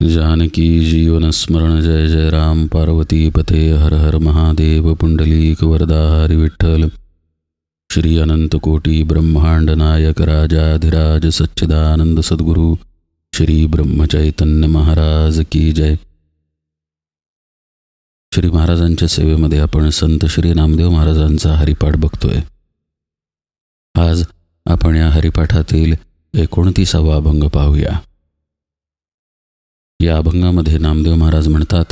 जानकी जीवनस्मरण जय जय राम। पार्वती पते हर हर महादेव। पुंडलीक वरदा हरी विठ्ठल। श्री अनंत कोटी ब्रह्मांड नायक राजाधिराज सच्चिदानंद सद्गुरु। श्री ब्रह्मचैतन्य महाराज की जय। श्री महाराजांच्या सेवेमध्ये आपण संत श्री नामदेव महाराजांचा हरिपाठ बघतोय. आज आपण या हरिपाठातील एकोणतीसावा अभंग पाहूया. या अभंगामध्ये नामदेव महाराज म्हणतात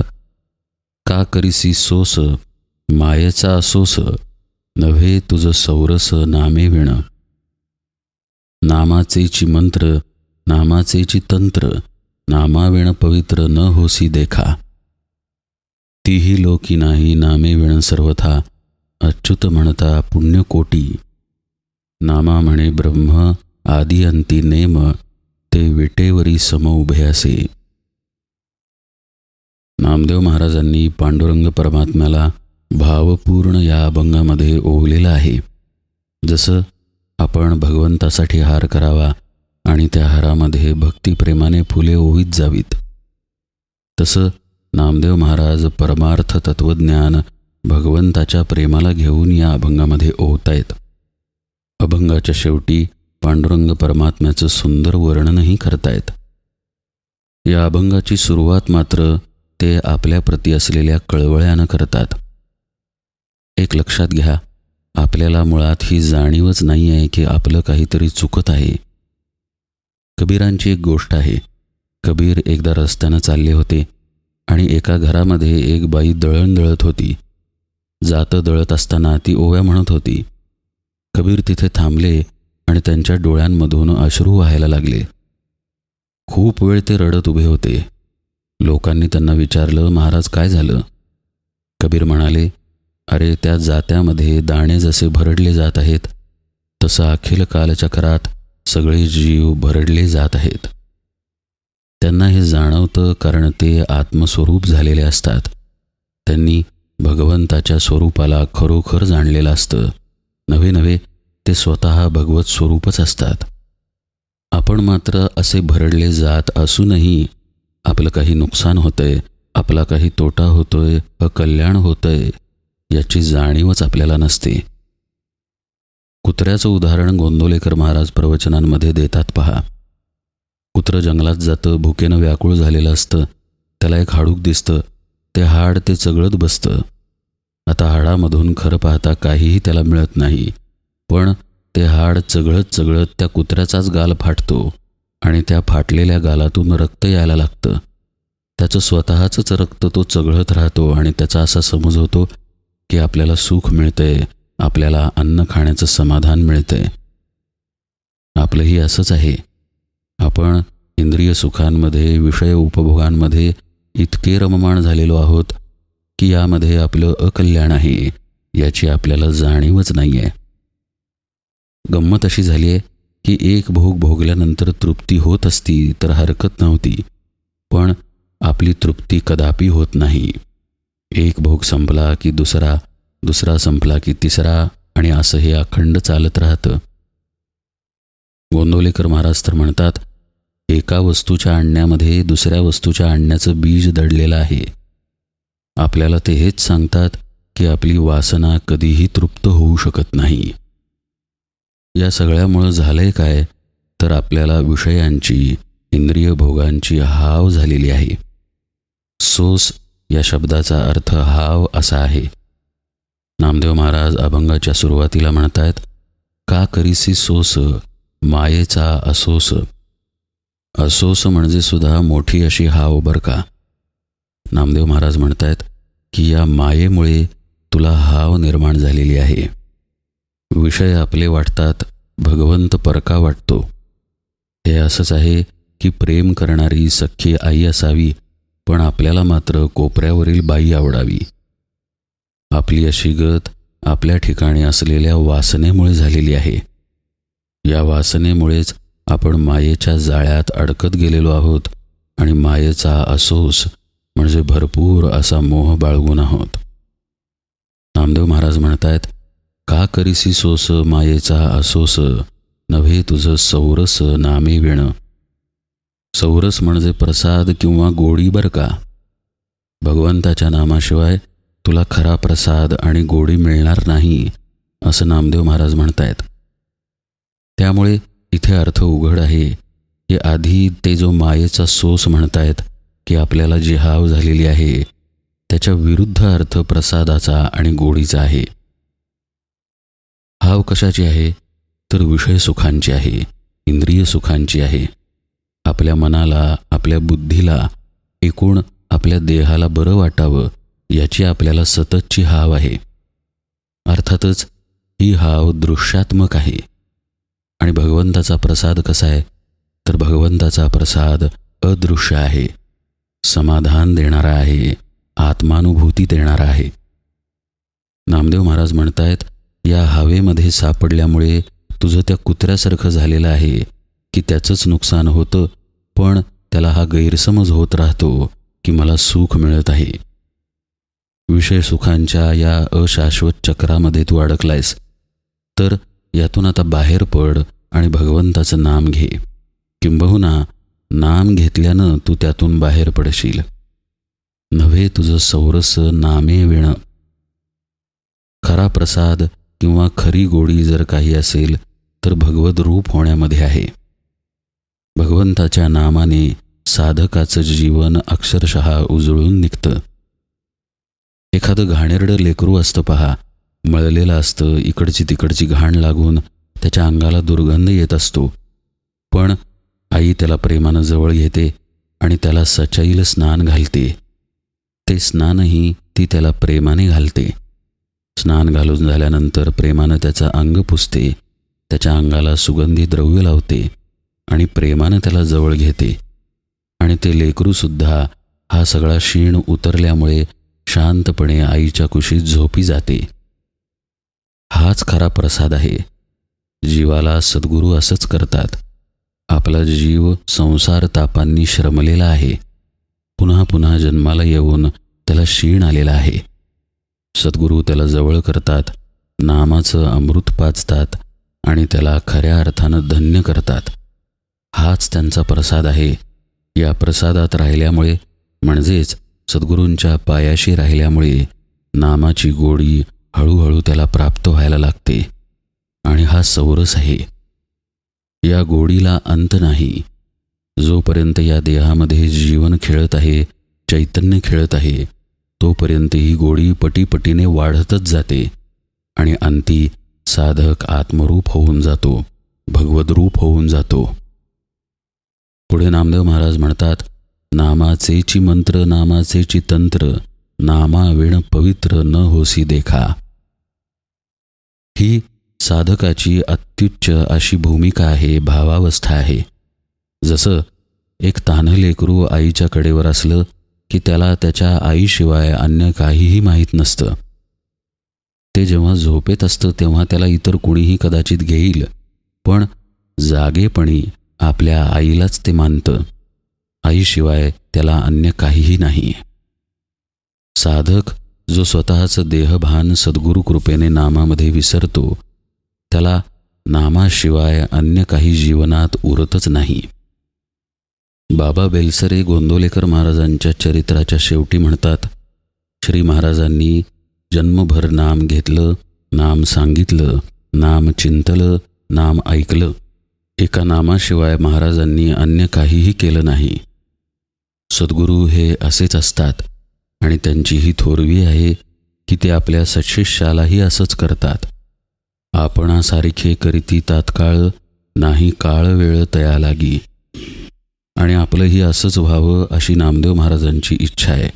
का करीसी सोस मायेचा असोस नव्हे तुझ सौरस नामे विण. नामाचेची मंत्र नामाचेची तंत्र नामाविण पवित्र न होसी देखा. तीही लोकी नाही नामे विण सर्वथा अच्युत म्हणता पुण्यकोटी. नामा म्हणे ब्रह्म आदि अंती नेम ते विटेवरी सम उभे असे. नामदेव महाराजांनी पांडुरंग परमात्म्याला भावपूर्ण या अभंगामध्ये ओवलेलं आहे. जसं आपण भगवंतासाठी हार करावा आणि त्या हारामध्ये भक्तिप्रेमाने फुले ओवीत जावीत. तसं नामदेव महाराज परमार्थ तत्वज्ञान भगवंताच्या प्रेमाला घेऊन या अभंगामध्ये ओवतायत. अभंगाच्या शेवटी पांडुरंग परमात्म्याचं सुंदर वर्णनही करतायत. या अभंगाची सुरुवात मात्र ते आपल्याप्रती असलेल्या कळवळ्यानं करतात. एक लक्षात घ्या आपल्याला मुळात ही जाणीवच नाही आहे की आपलं काहीतरी चुकत आहे. कबीरांची एक गोष्ट आहे. कबीर एकदा रस्त्यानं चालले होते आणि एका घरामध्ये एक बाई दळण दळत होती. जातं दळत असताना ती ओव्या म्हणत होती. कबीर तिथे थांबले आणि त्यांच्या डोळ्यांमधून अश्रू व्हायला लागले. खूप वेळ ते रडत उभे होते. लोकांनी त्यांना विचारलं महाराज काय झालं? कबीर म्हणाले अरे त्या जात्यामध्ये दाणे जसे भरडले जात आहेत तसं अखिल कालचक्रात सगळे जीव भरडले जात आहेत. त्यांना हे जाणवतं कारण ते आत्मस्वरूप झालेले असतात. त्यांनी भगवंताच्या स्वरूपाला खरोखर जाणलेलं असतं. नवे नवे ते स्वतः भगवत स्वरूपच असतात. आपण मात्र असे भरडले जात असूनही आपलं काही नुकसान होतंय आपला काही तोटा होतोय अकल्याण होतंय याची जाणीवच आपल्याला नसते. कुत्र्याचं उदाहरण गोंदोलेकर महाराज प्रवचनांमध्ये देतात पहा. कुत्रं जंगलात जातं भुकेनं व्याकुळ झालेलं असतं त्याला एक हाडूक दिसतं ते हाड ते चगळत बसतं. आता हाडामधून खरं पाहता काहीही त्याला मिळत नाही पण ते हाड चगळत चगळत त्या कुत्र्याचाच गाल फाटतो. आणि त्या फाटलेल्या गालातून रक्त यायला लागतं. त्याचं स्वतःचंच रक्त तो चघळत राहतो आणि त्याचा असा समज होतो की आपल्याला सुख मिळतंय आपल्याला अन्न खाण्याचं समाधान मिळतंय. आपलंही असंच आहे. आपण इंद्रिय सुखांमध्ये विषय उपभोगांमध्ये इतके रममाण झालेलो आहोत की यामध्ये आपलं अकल्याण आहे याची आपल्याला जाणीवच नाही आहे गंमत अशी झाली आहे की एक भोग भोगल्यानंतर तृप्ती होत असती तर हरकत नव्हती. पण आपली तृप्ती कदापि होत नाही. एक भोग संपला की दुसरा दुसरा संपला की तिसरा आणि असं हे अखंड चालत राहतं. गोंदवलेकर महाराज तर म्हणतात एका वस्तूच्या आणण्यामध्ये दुसऱ्या वस्तूच्या आणण्याचं बीज दडलेलं आहे. आपल्याला ते हेच सांगतात की आपली वासना कधीही तृप्त होऊ शकत नाही. या सगळ्यामुळं झालंय काय? तर आपल्याला विषयांची इंद्रिय भोगांची हाव झालेली आहे. सोस या शब्दाचा अर्थ हाव असा आहे. नामदेव महाराज अभंगाच्या सुरुवातीला म्हणतायत का करीसी सोस? मायेचा असोस. असोस म्हणजे सुद्धा मोठी अशी हाव बर का? नामदेव महाराज म्हणतायत की या मायेमुळे तुला हाव निर्माण झालेली आहे. विषय आपले वाटतात भगवंत परका वाटतो. हे असंच आहे की प्रेम करणारी सख्खी आई असावी पण आपल्याला मात्र कोपऱ्यावरील बाई आवडावी. आपली अशी गत आपल्या ठिकाणी असलेल्या वासनेमुळे झालेली आहे. या वासनेमुळेच आपण मायेच्या जाळ्यात अडकत गेलेलो आहोत आणि मायेचा असोस म्हणजे भरपूर असा मोह बाळगून आहोत. नामदेव महाराज म्हणतायत का करीसी सोस मायेचा असोस? नव्हे तुझं सौरस नामे विण. सौरस म्हणजे प्रसाद किंवा गोडी बर का? भगवंताच्या नामाशिवाय तुला खरा प्रसाद आणि गोडी मिळणार नाही असं नामदेव महाराज म्हणतायत. त्यामुळे इथे अर्थ उघड आहे की आधी ते जो मायेचा सोस म्हणतायत की आपल्याला जी हाव झालेली आहे त्याच्या विरुद्ध अर्थ प्रसादाचा आणि गोडीचा आहे. कशाची आहे तर विषय सुखांची आहे इंद्रिय सुखांची आहे. आपल्या मनाला आपल्या बुद्धीला एकूण आपल्या देहाला बरं वाटावं याची आपल्याला सततची हाव आहे. अर्थातच ही हाव दृश्यात्मक आहे. आणि भगवंताचा प्रसाद कसा आहे? तर भगवंताचा प्रसाद अदृश्य आहे. समाधान देणारा आहे आत्मानुभूती देणारा आहे. नामदेव महाराज म्हणतायत या हवेमध्ये सापडल्यामुळे तुझं त्या कुत्र्यासारखं झालेलं आहे की त्याचंच नुकसान होतं पण त्याला हा गैरसमज होत राहतो की मला सुख मिळत आहे. विषय सुखांच्या या अशाश्वत चक्रामध्ये तू अडकलायस. तर यातून आता बाहेर पड आणि भगवंताचं नाम घे. किंबहुना नाम घेतल्यानं तू त्यातून बाहेर पडशील. नव्हे तुझं सौरस नामे वेण. खरा प्रसाद किंवा खरी गोडी जर काही असेल तर भगवत रूप होण्यामध्ये आहे. भगवंताच्या नामाने साधकाचं जीवन अक्षरशः उजळून निघतं. एखादं घाणेरडं लेकरू असतं पहा मळलेलं असतं इकडची तिकडची घाण लागून त्याच्या अंगाला दुर्गंध येत असतो. पण आई त्याला प्रेमानं जवळ घेते आणि त्याला सचाईल स्नान घालते. ते स्नानही ती त्याला प्रेमाने घालते. स्नान घालून झाल्यानंतर प्रेमानं त्याचं अंग पुसते त्याच्या अंगाला सुगंधी द्रव्य लावते आणि प्रेमानं त्याला जवळ घेते. आणि ते लेकरूसुद्धा हा सगळा शीण उतरल्यामुळे शांतपणे आईच्या कुशीत झोपी जाते. हाच खरा प्रसाद आहे. जीवाला सद्गुरू असंच करतात. आपला जीव संसार तापांनी श्रमलेला आहे. पुन्हा पुन्हा जन्माला येऊन त्याला शीण आलेला आहे. सद्गुरू त्याला जवळ करतात नामाचं अमृत पाचतात आणि त्याला खऱ्या अर्थानं धन्य करतात. हाच त्यांचा प्रसाद आहे. या प्रसादात राहिल्यामुळे म्हणजेच सद्गुरूंच्या पायाशी राहिल्यामुळे नामाची गोडी हळूहळू त्याला प्राप्त व्हायला लागते. आणि हा सौरस आहे. या गोडीला अंत नाही. जोपर्यंत या देहामध्ये जीवन खेळत आहे चैतन्य खेळत आहे तोपर्यंत ही गोडी पटीपटीने वाढतच जाते आणि अंती साधक आत्मरूप होऊन जातो भगवद्रूप होऊन जातो. पुढे नामदेव महाराज म्हणतात नामाचेची मंत्र नामाचेची तंत्र नामाविण पवित्र न होसी देखा. ही साधकाची अत्युच्च अशी भूमिका आहे भावावस्था आहे. जसं एक तान्ह लेकरू आईच्या कडेवर असलं की त्याला त्याच्या आईशिवाय अन्य काहीही माहीत नसतं. ते जेव्हा झोपेत असतं तेव्हा त्याला इतर कुणीही कदाचित घेईल. पण जागेपणी आपल्या आईलाच ते मानतं. आईशिवाय त्याला अन्य काहीही नाही. साधक जो स्वतःचं देहभान सद्गुरु कृपेने नामामध्ये विसरतो त्याला नामाशिवाय अन्य काही जीवनात उरतच नाही. बाबा बेलसरे गोंदोलेकर महाराजांच्या चरित्राच्या शेवटी म्हणतात श्री महाराजांनी जन्मभर नाम घेतलं नाम सांगितलं नाम चिंतलं नाम ऐकलं. एका नामाशिवाय महाराजांनी अन्य काहीही केलं नाही. सद्गुरू हे असेच असतात आणि त्यांची ही थोरवी आहे की ते आपल्या सशिष्यालाही असंच करतात. आपणासारखे करीती तात्काळ नाही काळ वेळ तया लागी आणि आपलंही असंच व्हावं अशी नामदेव महाराजांची इच्छा आहे.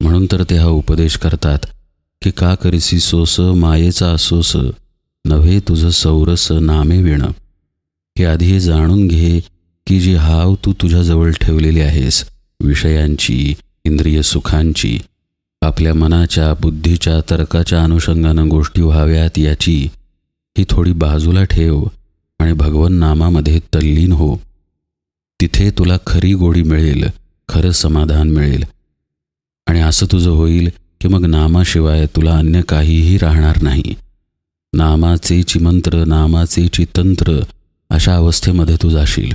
म्हणून तर ते हा उपदेश करतात की का करीसी सोस मायेचा असोस नव्हे तुझं सौरस नामे विणं. हे आधी हे जाणून घे की जी हाव तू तुझ्याजवळ ठेवलेली आहेस विषयांची इंद्रिय सुखांची आपल्या मनाच्या बुद्धीच्या तर्काच्या अनुषंगानं गोष्टी व्हाव्यात याची ही थोडी बाजूला ठेव आणि भगवन नामामध्ये तल्लीन हो. तिथे तुला खरी गोडी मिळेल खरं समाधान मिळेल. आणि असं तुझं होईल की मग नामाशिवाय तुला अन्य काहीही राहणार नाही. नामाचे चिमंत्र नामाचे चितंत्र अशा अवस्थेमध्ये तू जाशील.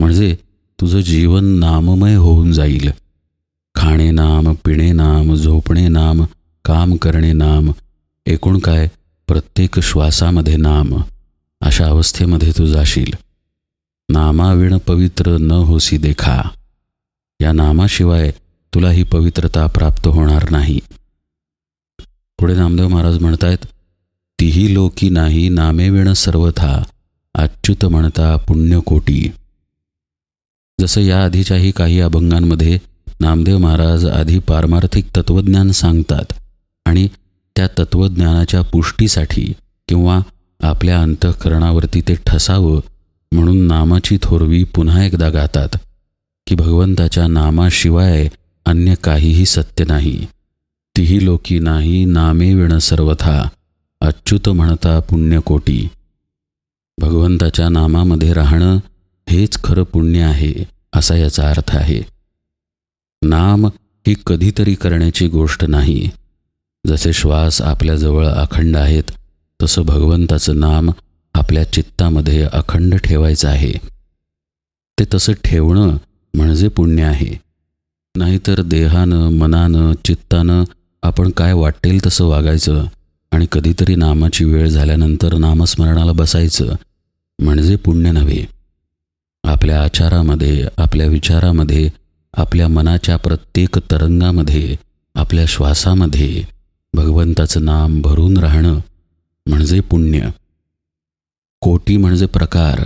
म्हणजे तुझं जीवन नाममय होऊन जाईल. खाणे नाम पिणे नाम झोपणे नाम काम करणे नाम एकूण काय प्रत्येक श्वासामध्ये नाम अशा अवस्थेमध्ये तू जाशील. नामाविण पवित्र न होसी देखा. या नामाशिवाय तुला ही पवित्रता प्राप्त होणार नाही. पुढे नामदेव महाराज म्हणतायत तीही लोकी नाही नामेविण सर्वथा अच्युत म्हणता पुण्यकोटी जसं या आधीच्याही काही अभंगांमध्ये नामदेव महाराज आधी पारमार्थिक तत्त्वज्ञान सांगतात आणि त्या तत्त्वज्ञानाच्या पुष्टीसाठी किंवा आपल्या अंतःकरणावरती ते ठसावं म्हणून नामाची थोरवी पुन्हा एकदा गातात की भगवंताच्या नामाशिवाय अन्य काहीही सत्य नाही. तीही लोकी नाही नामे विण सर्वथा अच्युत म्हणता पुण्यकोटी भगवंताच्या नामामध्ये राहणं हेच खरं पुण्य आहे असा याचा अर्थ आहे. नाम ही कधीतरी करण्याची गोष्ट नाही. जसे श्वास आपल्याजवळ अखंड आहेत तसं भगवंताचं नाम आपल्या चित्तामध्ये अखंड ठेवायचं आहे. ते तसं ठेवणं म्हणजे पुण्य आहे. नाहीतर देहानं मनानं चित्तानं आपण काय वाटेल तसं वागायचं आणि कधीतरी नामाची वेळ झाल्यानंतर नामस्मरणाला बसायचं म्हणजे पुण्य नव्हे. आपल्या आचारामध्ये आपल्या विचारामध्ये आपल्या मनाच्या प्रत्येक तरंगामध्ये आपल्या श्वासामध्ये भगवंताचं नाम भरून राहणं म्हणजे पुण्य. कोटी म्हणजे प्रकार.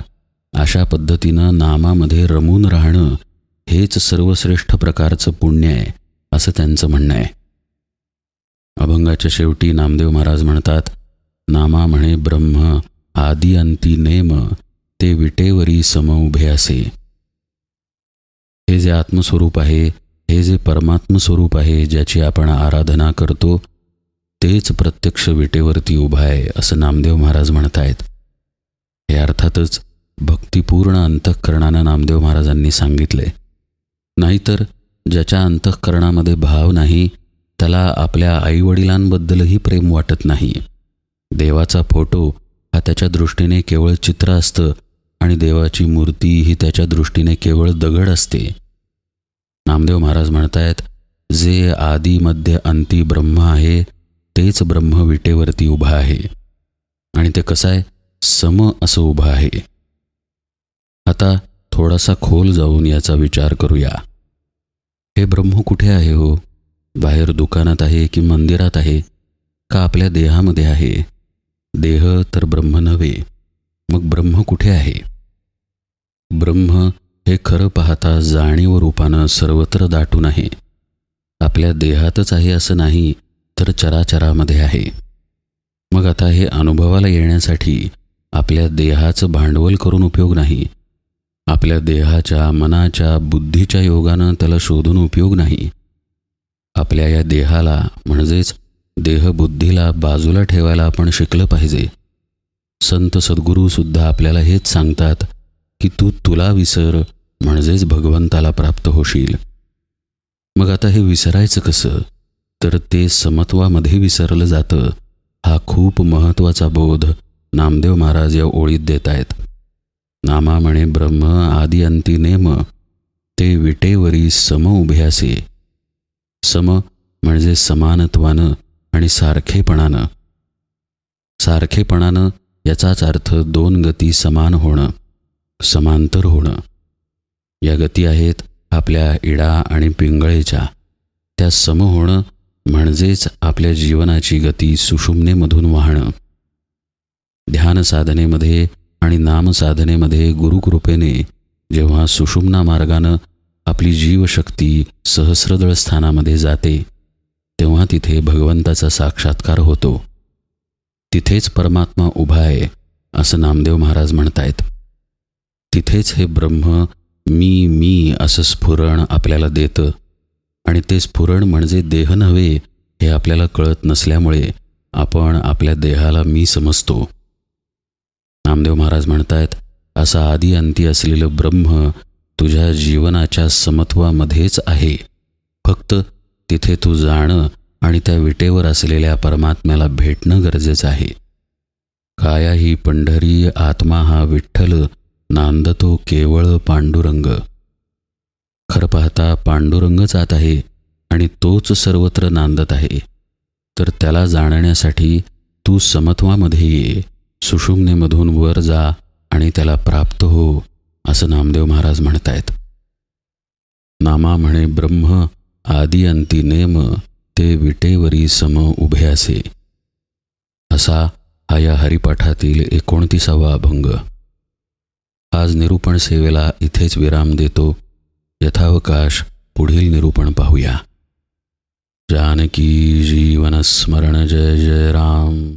अशा पद्धतीनं नामामध्ये रमून राहणं हेच सर्वश्रेष्ठ प्रकारचं पुण्य आहे असं त्यांचं म्हणणं आहे. अभंगाच्या शेवटी नामदेव महाराज म्हणतात नामा म्हणे ब्रह्म आदी अंती नेम ते विटेवरी सम उभे असे हे जे आत्मस्वरूप आहे हे जे परमात्म स्वरूप आहे ज्याची आपण आराधना करतो तेच प्रत्यक्ष विटेवरती उभा आहे असं नामदेव महाराज म्हणतायत. हे अर्थातच भक्तिपूर्ण अंतःकरणानं नामदेव महाराजांनी सांगितले. नाहीतर ज्याच्या अंतःकरणामध्ये भाव नाही त्याला आपल्या आईवडिलांबद्दलही प्रेम वाटत नाही. देवाचा फोटो हा त्याच्या दृष्टीने केवळ चित्र असतं आणि देवाची मूर्ती ही त्याच्या दृष्टीने केवळ दगड असते. नामदेव महाराज म्हणतायत जे आदी मध्य अंती ब्रह्म आहे तेच ब्रह्म विटेवरती उभा आहे. आणि ते कसं आहे? सम असं उभं आहे. आता थोडासा खोल जाऊन याचा विचार करूया. हे ब्रह्म कुठे आहे हो? बाहेर दुकानात आहे की मंदिरात आहे? का आपल्या देहामध्ये आहे? देह तर ब्रह्म नव्हे. मग ब्रह्म कुठे आहे? ब्रह्म हे खरं पाहता जाणीव रूपानं सर्वत्र दाटून आहे. आपल्या देहातच आहे असं नाही तर चराचरामध्ये आहे. मग आता हे अनुभवाला येण्यासाठी आपल्या देहाचं भांडवल करून उपयोग नाही. आपल्या देहाच्या मनाच्या बुद्धीच्या योगानं त्याला शोधून उपयोग नाही. आपल्या या देहाला म्हणजेच देहबुद्धीला बाजूला ठेवायला आपण शिकलं पाहिजे. संत सद्गुरूसुद्धा आपल्याला हेच सांगतात की तू तुला विसर म्हणजेच भगवंताला प्राप्त होशील. मग आता हे विसरायचं कसं? तर ते समत्वामध्ये विसरलं जातं. हा खूप महत्त्वाचा बोध नामदेव महाराज या ओळीत देत आहेत नामा म्हणे ब्रह्म आदी अंती नेम ते विटेवरी सम उभ्यासे. सम म्हणजे समानत्वानं आणि सारखेपणानं. सारखेपणानं याचाच अर्थ दोन गती समान होणं समांतर होणं. या गती आहेत आपल्या इडा आणि पिंगळेच्या. त्या सम होणं म्हणजेच आपल्या जीवनाची गती सुषुम्नेमधून वाहणं. ध्यान साधनेमध्ये आणि नामसाधनेमध्ये गुरुकृपेने जेव्हा सुषुम्ना मार्गानं आपली जीवशक्ती सहस्रदळ स्थानामध्ये जाते तेव्हा तिथे भगवंताचा साक्षात्कार होतो. तिथेच परमात्मा उभा आहे असं नामदेव महाराज म्हणतायत. तिथेच हे ब्रह्म मी मी असं स्फुरण आपल्याला देतं आणि ते स्फुरण म्हणजे देह नव्हे हे आपल्याला कळत नसल्यामुळे आपण आपल्या देहाला मी समजतो. नामदेव महाराज म्हणतायत असा आदी अंती असलेलं ब्रह्म तुझ्या जीवनाच्या समत्वामध्येच आहे. फक्त तिथे तू जाणं आणि त्या विटेवर असलेल्या परमात्म्याला भेटणं गरजेचं आहे. काया ही पंढरी आत्मा हा विठ्ठल नांदतो केवळ पांडुरंग. खरं पाहता पांडुरंग जात आहे आणि तोच सर्वत्र नांदत आहे. तर त्याला जाणण्यासाठी तू समत्वामध्ये ये. सुषुम्नेमधून वर जा आणि त्याला प्राप्त हो असं नामदेव महाराज म्हणतायत. नामा म्हणे ब्रह्म आदी अंती नेम ते विटेवरी सम उभे असे. असा हा या हरिपाठातील एकोणतीसावा अभंग. आज निरूपण सेवेला इथेच विराम देतो. यथावकाश पुढील निरूपण पाहूया. जानकी जीवनस्मरण जय जय राम.